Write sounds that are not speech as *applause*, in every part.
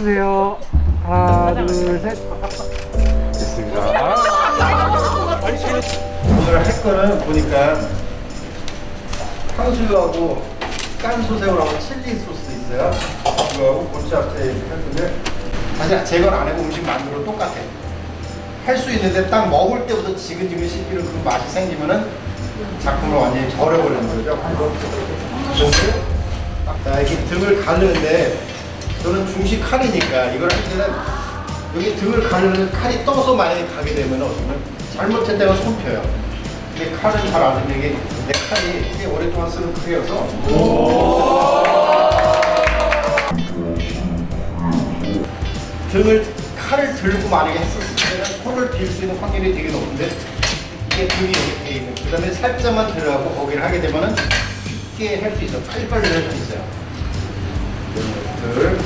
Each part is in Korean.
서주세요. 하나, 둘, 셋. 됐습니다. 오늘 할 거는 보니까 탕수육하고 깐소새우하고 칠리 소스 있어요. 이거하고 곤치아트 이렇게 할 건데 사실 제건 안 해고 음식 만들어 똑같아. 할 수 있는데 딱 먹을 때부터 지근지근 씹히는 그 맛이 생기면은 작품을 완전히 절여버리는 거죠. 자 이렇게 등을 가르는데 저는 중식 칼이니까 이걸 할 때는 여기 등을 가르는 칼이 떠서 만약에 가게 되면 어쩌면 잘못했다가 손 펴요. 근데 칼은 잘 아는데 이게 내 칼이 꽤 오랫동안 쓰는 칼이어서. 등을 칼을 들고 만약에 했었을 때는 손을 빌수 있는 확률이 되게 높은데 이게 등이 여기 돼 있는 그 다음에 살짝만 들어가고 거기를 하게 되면은 쉽게 할 수 있어 빨리빨리 할 수 있어요 것들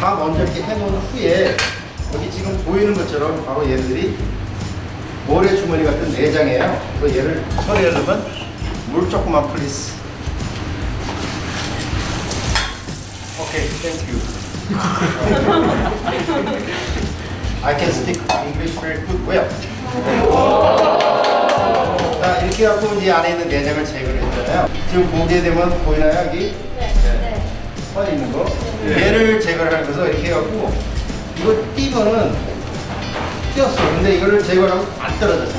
다 먼저 이렇게 해놓은 후에 여기 지금 보이는 것처럼 바로 얘들이 모래 주머니 같은 내장이에요 그래서 얘를 처리하려면 물 조금만 플리스 오케이 땡큐 *laughs* I can speak English very good well. 자, 이렇게 갖고 이제 안에 있는 내장을 제거를 했잖아요. 지금 보게 되면 보이나요, 여기? 네. 서 있는 거. 얘를 제거를 하는 거서 이렇게 해갖고 이거 띄면은 띄었어. 근데 이거를 제거하면 안 떨어졌어.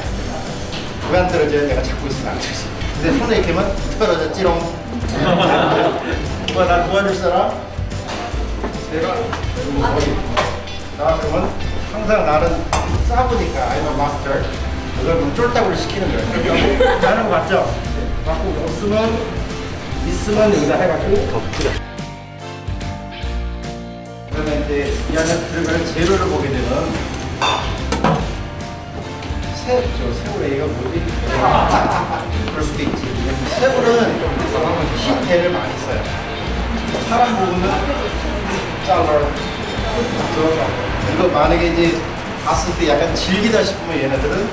왜안 떨어져요? 내가 잡고 있으면 안 떨어져. 근데 손에 이렇게 하면 떨어졌지롱. 누가 나 도와줄 사람? 내가 어디? 자 그러면 항상 나는 싸보니까 a master 그걸 그럼 쫄딱으로 시키는 거예요 하는 거 맞죠? 맞고 없으면 있으면 여기다 해가지고 덮으려 그러면 이제 이 안에 들어가는 재료를 보게 되면 새, 저 새우 A가 뭐지? 그럴 수도 있지. 새우는 흰 개를 많이 써요. 사람 부분은 잘라 이거 만약에 이제 봤을 때 약간 질기다 싶으면 얘네들은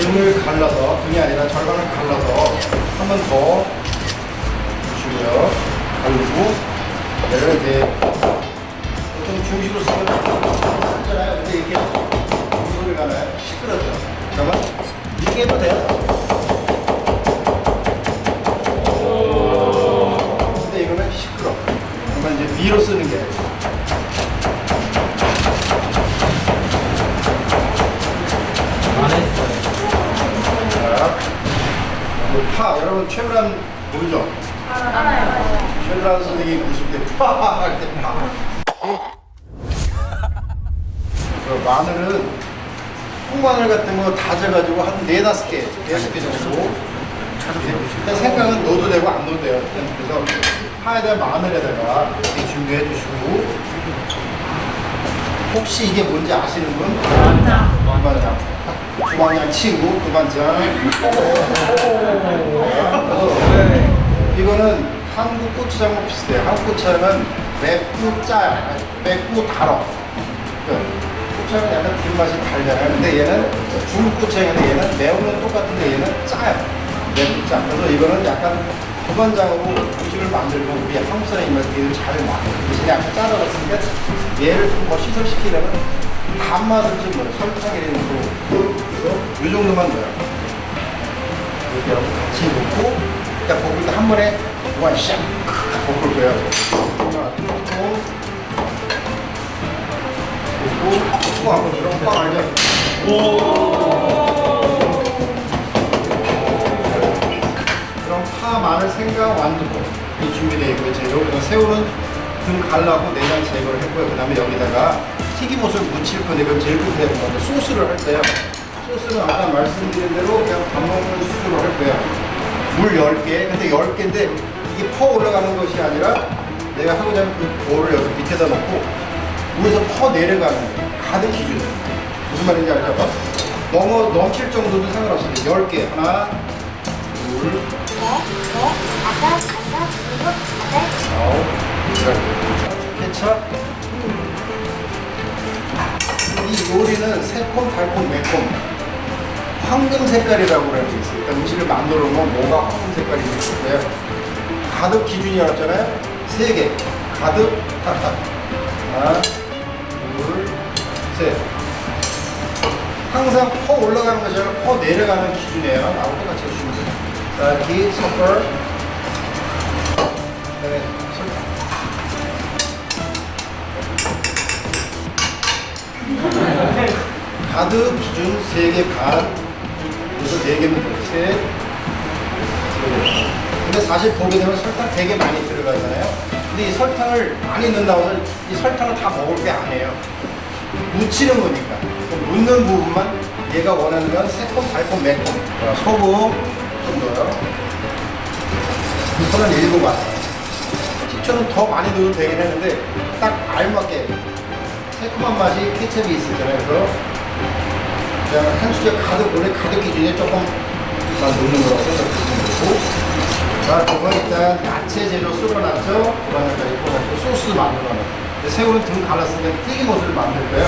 등을 갈라서 등이 아니라 절반을 갈라서 한 번 더 주고요 갈고 얘를 이제 보통 중식으로 쓰면 잖아요 근데 이렇게 소리 가나요? 시끄럽죠 그러면 이렇게 해도 돼요 근데 이거는 시끄러. 그러면 이제 위로 쓰는 게. 파 여러분 최불안 모르죠? 알아요. 최불안 선생님이 웃을 때파할때 파. 그 마늘은 통마늘 같은 거 다져가지고 한 네다섯 개, 네다섯 개 정도 일단 생강은 넣어도 되고 안 넣어도 돼요. 그래서 파에다 마늘에다가 이렇게 준비해 주시고 혹시 이게 뭔지 아시는 분? 두반장. 주방장 치고 두반장. 이거는 한국 고추장과 비슷해요. 한국 고추장은 맵고 짜요. 맵고 달어. 그 고추장은 약간 뒷맛이 달잖아요. 근데 얘는 중국 고추장인데 얘는 매운 건 똑같은데 얘는 짜요. 맵고 짜. 그래서 이거는 약간 두반장으로 음식을 만들고 우리 한국 사람이면 얘를 잘 만들어. 대신에 약간 짜다봤으니까 얘를 좀 더 시설시키려면 간맛을 좀 넣어요. 설탕이라는 거. 그래서 이 정도만 넣어요. 이렇게 같이 넣고 일단 볶을 때한 번에 두번 샥 볶을 거예요. 하나, 볶고 볶고 그럼 빵 알죠? 그럼 파, 마늘, 생강, 완두부 이 준비되어 있고요. 재료 그리고 새우는 등 갈라고 내장 제거를 했고요. 그 다음에 여기다가 튀김옷을 묻힐 건데 그건 제일 끝에 건데 소스를 할 때요. 소스는 아까 말씀드린 대로 그냥 밥 먹는 수준으로 할 거예요. 물 10개. 근데 10개인데 이게 퍼 올라가는 것이 아니라 내가 하고자 하는 그 볼을 여기 밑에다 놓고 위에서 퍼 내려가는 거예요 가득 기준 무슨 말인지 알죠? 넘어 넘칠 정도도 상관없습니다 10개 하나 둘 네, 네, 다섯, 다섯, 일곱, 여덟, 아홉, 열. 케첩. 이 요리는 새콤, 달콤, 매콤. 황금 색깔이라고 그럴 수 있어요. 일단 음식을 만들어 놓으면 뭐가 황금 색깔이 있을 거예요. 가득 기준이 알았잖아요. 세 개. 가득 탁탁. 하나, 둘, 셋. 항상 퍼 올라가는 아니라 퍼 내려가는 기준이에요. 나하고 똑같이 해주시면 돼요. 자, 이렇게 섞을. 그다음에 설탕. 가득 기준 3개 반, 그래서 4개면 셋, 셋. 근데 사실 보게 되면 설탕 되게 많이 들어가잖아요. 근데 이 설탕을 많이 넣는다고 해서 이 설탕을 다 먹을 게 아니에요. 묻히는 거니까. 묻는 부분만 얘가 원하는 건 새콤, 달콤, 매콤. 자, 소금 좀 넣어요. 이거는 일부 맛. 식초는 더 많이 넣어도 되긴 했는데 딱 알맞게 새콤한 맛이 케첩이 있었잖아요. 그래서 그냥 한 수저 가득 원래 가득 기준에 조금 만 넣는 거라고 생각하시 면 되고 자, 그거 일단 야채 재료 썰어놨죠? 불안까지 뽑아서 소스. 근데 새우는 등 갈랐으니까 튀김옷을 만들 거예요.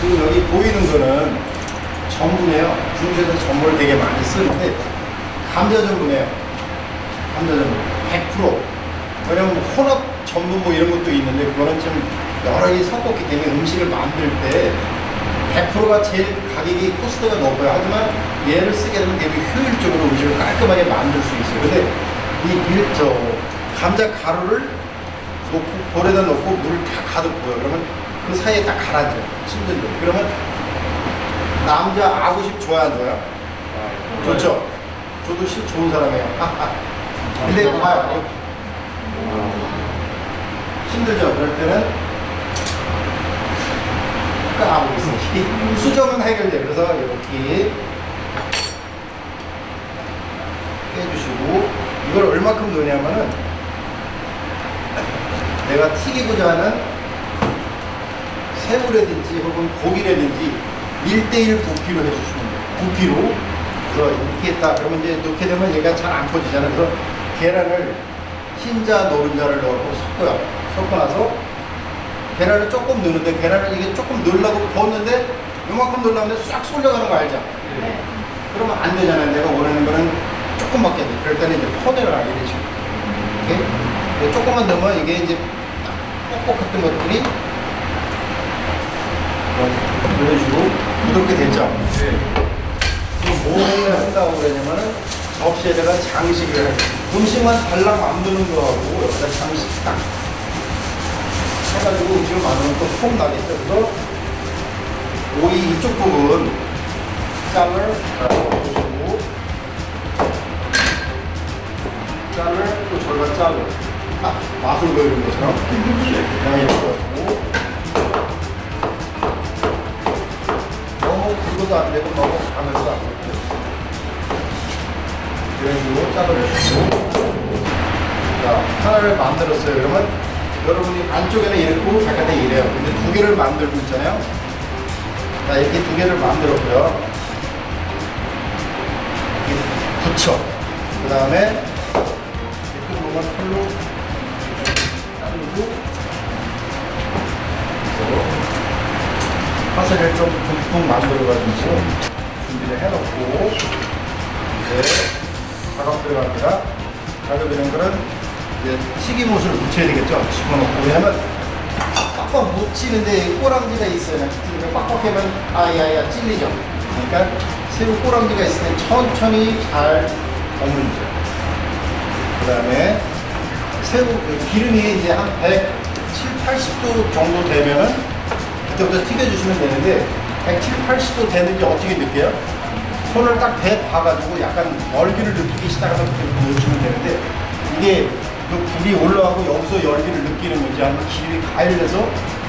지금 여기 보이는 거는 전분이에요. 중국에서 전분을 되게 많이 쓰는데 감자 전분이에요. 감자 전분 100%. 왜냐면 혼합 전분 뭐 이런 것도 있는데 그거는 좀 여러 개 섞었기 때문에 음식을 만들 때 100%가 제일 가격이 코스트가 높아요. 하지만 얘를 쓰게 되면 되게 효율적으로 음식을 깔끔하게 만들 수 있어요. 근데 이 밀, 저, 감자 가루를 놓고, 볼에다 놓고 물을 다 가득 부어요. 그러면 그 사이에 딱 가라앉아요. 침들죠. 그러면 남자 아구십 좋아요, 안 좋아요? 좋죠? 저도 실 좋은 사람이에요. *laughs* 근데 봐요. 힘들죠? 그럴 때는 까고 있어요. 수정은 해결돼요. 그래서 이렇게 빼주시고 이걸 얼마큼 넣냐면은 내가 튀기고자 하는 새우라든지 혹은 고기라든지 1대1 부피로 해주시면 돼요. 부피로. 그래서 이렇게 했다. 그러면 이제 넣게 되면 얘가 잘 안 퍼지잖아요. 그래서 계란을 흰자, 노른자를 넣고 섞어요. 섞고 나서 계란을 조금 넣는데 계란을 이게 조금 넣으려고 부었는데 요만큼 넣으려면 싹 쏠려가는 거 알죠? 그러면 안 되잖아요. 내가 원하는 거는 조금밖에 안 돼. 그럴 때는 이제 퍼내라 이런 식으로. 이렇게 조금만 넣으면 이게 이제 딱 뻑뻑했던 것들이 이런 식으로 부드럽게 됐죠? 그럼 뭘 한다고 그러냐면은 접시에다가 장식을. 음식만 달랑 만드는 거하고 여기다 장식 딱 해가지고 음식을 만들면 또폼 나겠죠. 그래서 오이 이쪽 부분 쌈을 넣어주시고 쌈을 또 절반 짜고 딱 맛을 보여주는 것처럼 이렇게 넣어주고. 너무 굵어도 안 되고 너무 가늘어도 안 되고 이런 식으로 잘라주시고. 자 하나를 만들었어요. 그러면 여러분이 안쪽에는 이렇고 바깥에 이래요. 근데 두 개를 만들고 있잖아요. 자 이렇게 두 개를 만들었고요. 이렇게 붙여. 그 다음에 끝 부분 칼로 자르고 파스를 좀 듬뿍 만들어가지고 준비를 해놓고 이제 작업 들어갑니다. 작업 이런 거는 이제 튀김옷을 묻혀야 되겠죠. 집어넣고 왜냐면 빡빡 묻히는데 꼬랑지가 있어요. 튀김을 빡빡하면 아야야 찔리죠. 그러니까 새우 꼬랑지가 있을 때 천천히 잘 버무리죠. 그 다음에 새우 그 기름이 이제 한 170, 80도 정도 되면은 그때부터 튀겨주시면 되는데 170, 80도 되는지 어떻게 느껴요? 손을 딱 대 봐가지고 약간 열기를 느끼기 시작하면 그때 넣어주면 되는데 이게 그 불이 올라가고 여기서 열기를 느끼는 건지 아니면 기름이 가열돼서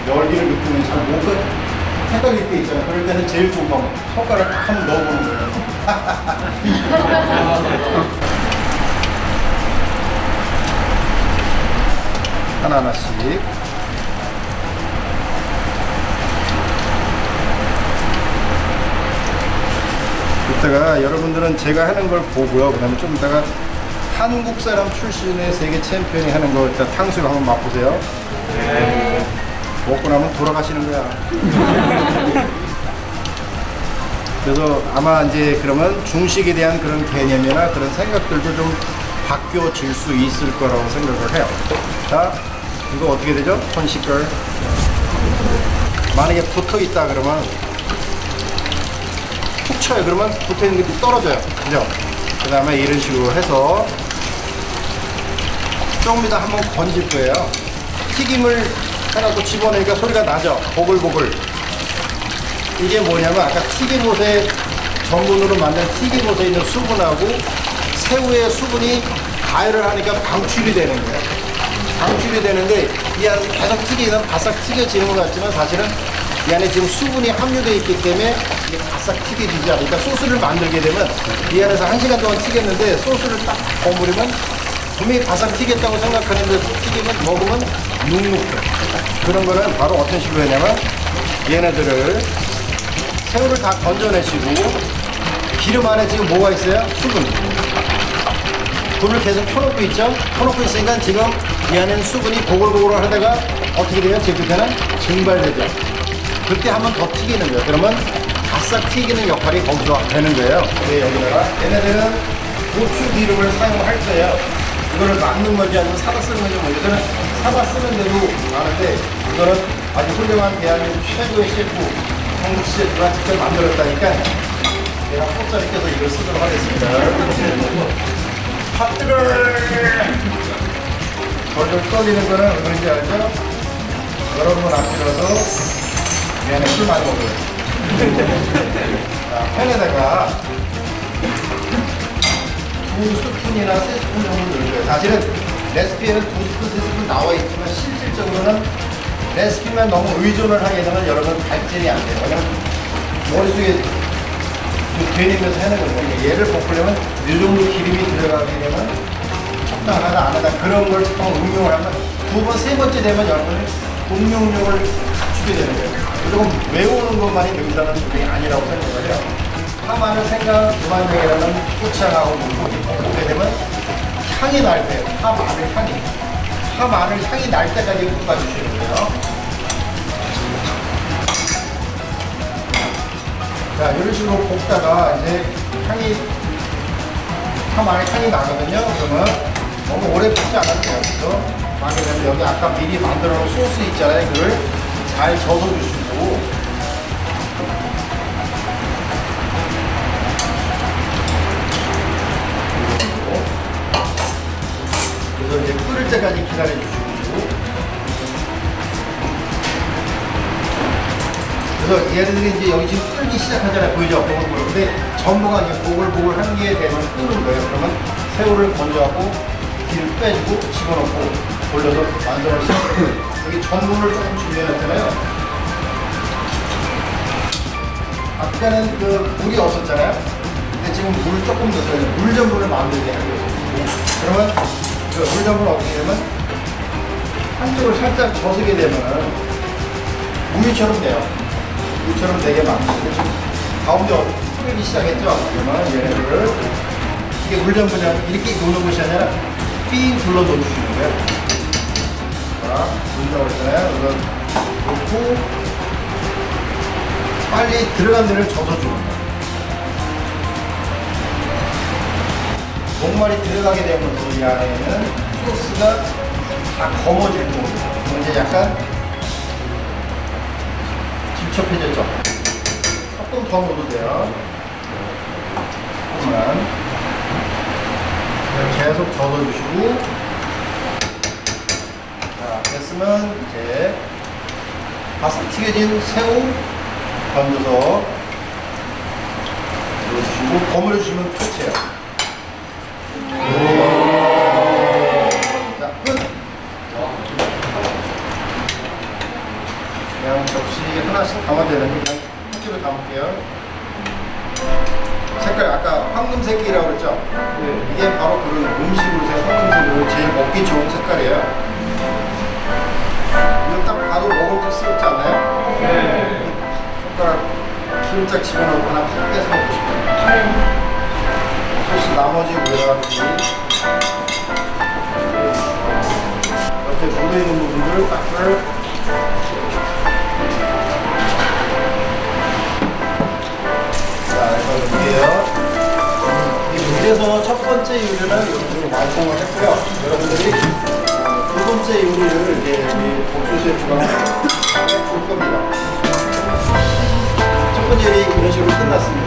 열기를 느끼는 잘못 헷갈릴 때 있잖아요. 그럴 때는 제일 좋은 방법. 손가락을 딱 한번 넣어보는 거예요. *laughs* 하나 하나씩. 이따가 여러분들은 제가 하는 걸 보고요. 그 다음에 좀 이따가 한국 사람 출신의 세계 챔피언이 하는 거 일단 탕수육 한번 맛보세요. 먹고 나면 돌아가시는 거야. *laughs* 그래서 아마 이제 그러면 중식에 대한 그런 개념이나 그런 생각들도 좀 바뀌어질 수 있을 거라고 생각을 해요. 자, 이거 어떻게 되죠? 손식을 만약에 붙어 있다 그러면 툭 쳐요. 그러면 붙어 있는 게 떨어져요. 그죠? 그 다음에 이런 식으로 해서 조금 이따 한번 건질 거예요. 튀김을 해놔도 집어내니까 소리가 나죠? 보글보글. 이게 뭐냐면 아까 튀김옷에 전분으로 만든 튀김옷에 있는 수분하고 새우의 수분이 가열을 하니까 방출이 되는 거예요. 방출이 되는데 이 안에 계속 튀기면 바싹 튀겨지는 것 같지만 사실은 이 안에 지금 수분이 함유되어 있기 때문에 이게 바싹 튀겨지지 않으니까 소스를 만들게 되면 이 안에서 한 시간 동안 튀겼는데 소스를 딱 버무리면 분명히 바싹 튀겼다고 생각하는데 튀기면 먹으면 눅눅해. 그런 거는 바로 어떤 식으로 했냐면 얘네들을 새우를 다 건져내시고 기름 안에 지금 뭐가 있어요? 수분. 불을 계속 켜놓고 있죠? 켜놓고 있으니까 지금 이 안에는 수분이 보글보글 하다가 어떻게 돼요? 제 끝에는 증발되죠. 그때 한번 더 튀기는 거예요. 그러면 바싹 튀기는 역할이 거기서 되는 거예요. 네, 여기다가 얘네들은 고추 기름을 사용할 거예요. 이거를 막는 건지 아니면 사다 쓰는 건지 모르겠어요. 사다 쓰는 데도 많은데 이거는 아주 훌륭한 대한민국 최고의 셰프 홍시 셰프가 직접 만들었다니까 제가 껴서 이걸 쓰도록 하겠습니다. 팥들을 벌써 떠리는 거는 왜 그런지 알죠? 여러분 앞이라서 미안해 술 많이 먹어요. 자, 팬에다가 두 스푼이나 세 스푼 정도 거예요. 사실은 레시피에는 두 스푼, 세 스푼 나와 있지만 실질적으로는 레시피만 너무 의존을 하게 되면 여러분 발전이 안 돼요. 그냥 머릿속에 되면서 하는 거예요. 얘를 볶으려면 이 정도 기름이 들어가게 되면 적당하다 안 하다 그런 걸 처음 응용을 하면 두 번, 세 번째 되면 여러분이 응용력을 갖추게 되는 거예요. 무조건 외우는 것만이 능사는 분명히 아니라고 생각을 해요. 파마늘 생각 그만큼이라는 고추장하고 볶고 볶게 되면 향이 날 거예요. 파마늘 향이. 파마늘 향이 날 때까지 볶아주시는 거예요. 자, 이런 식으로 볶다가 이제 향이, 파마늘 향이 나거든요. 그러면 너무 오래 볶지 돼요. 그래서 만약에 여기 아까 미리 만들어 놓은 소스 있잖아요. 그걸 잘 저어주시고. 그래서 이제 끓을 때까지 기다려 주시고. 그래서 얘네들이 이제 여기 지금 끓기 시작하잖아요. 보이죠? 보글보글. 근데 전부가 이제 보글보글 한 게 되면 끓는 거예요. 그러면 새우를 건져갖고 기름 빼주고 집어넣고 돌려서 만들어 시작해요. *laughs* 여기 전분을 조금 준비해놨잖아요. 아까는 그 물이 없었잖아요. 근데 지금 물 조금 넣어서 물 전분을 만들게 하려고. 그러면 그물 전분을 어떻게 되면 한쪽을 살짝 저수게 되면은 우유처럼 돼요. 우유처럼 되게 만드시고 지금 가운데 끓기 시작했죠. 그러면 얘네들을 이게 물 전분이랑 이렇게 놓는 것이 아니라 삥 둘러 놓으시는 거예요. 자, 물이라고 했잖아요. 이건 놓고 빨리 들어간 데를 젖어주는 거예요. 목말이 들어가게 되면서 이 안에는 소스가 다 검어질. 그럼 이제 약간 질척해졌죠? 조금 더 넣어도 돼요. 조금만. 계속 젖어주시고. 자, 됐으면 이제 바삭 튀겨진 새우 건져서 넣어주시고 버무려주시면 끝이에요. 그냥 접시 하나씩 담아야 되는데 그냥 한 줄을 담을게요. 색깔 아까 황금색이라고 그랬죠? 이게 바로 그런 음식으로 황금색으로 제일 먹기 좋은 색깔이에요. 이거 딱 봐도 먹을 때 쓰럽지 않나요? 네. 손가락 살짝 집어넣고 하나 탁 떼서 먹고 싶어요. 혹시 나머지 모양이 이렇게 묻어있는 부분들 딱을 끝났습니다.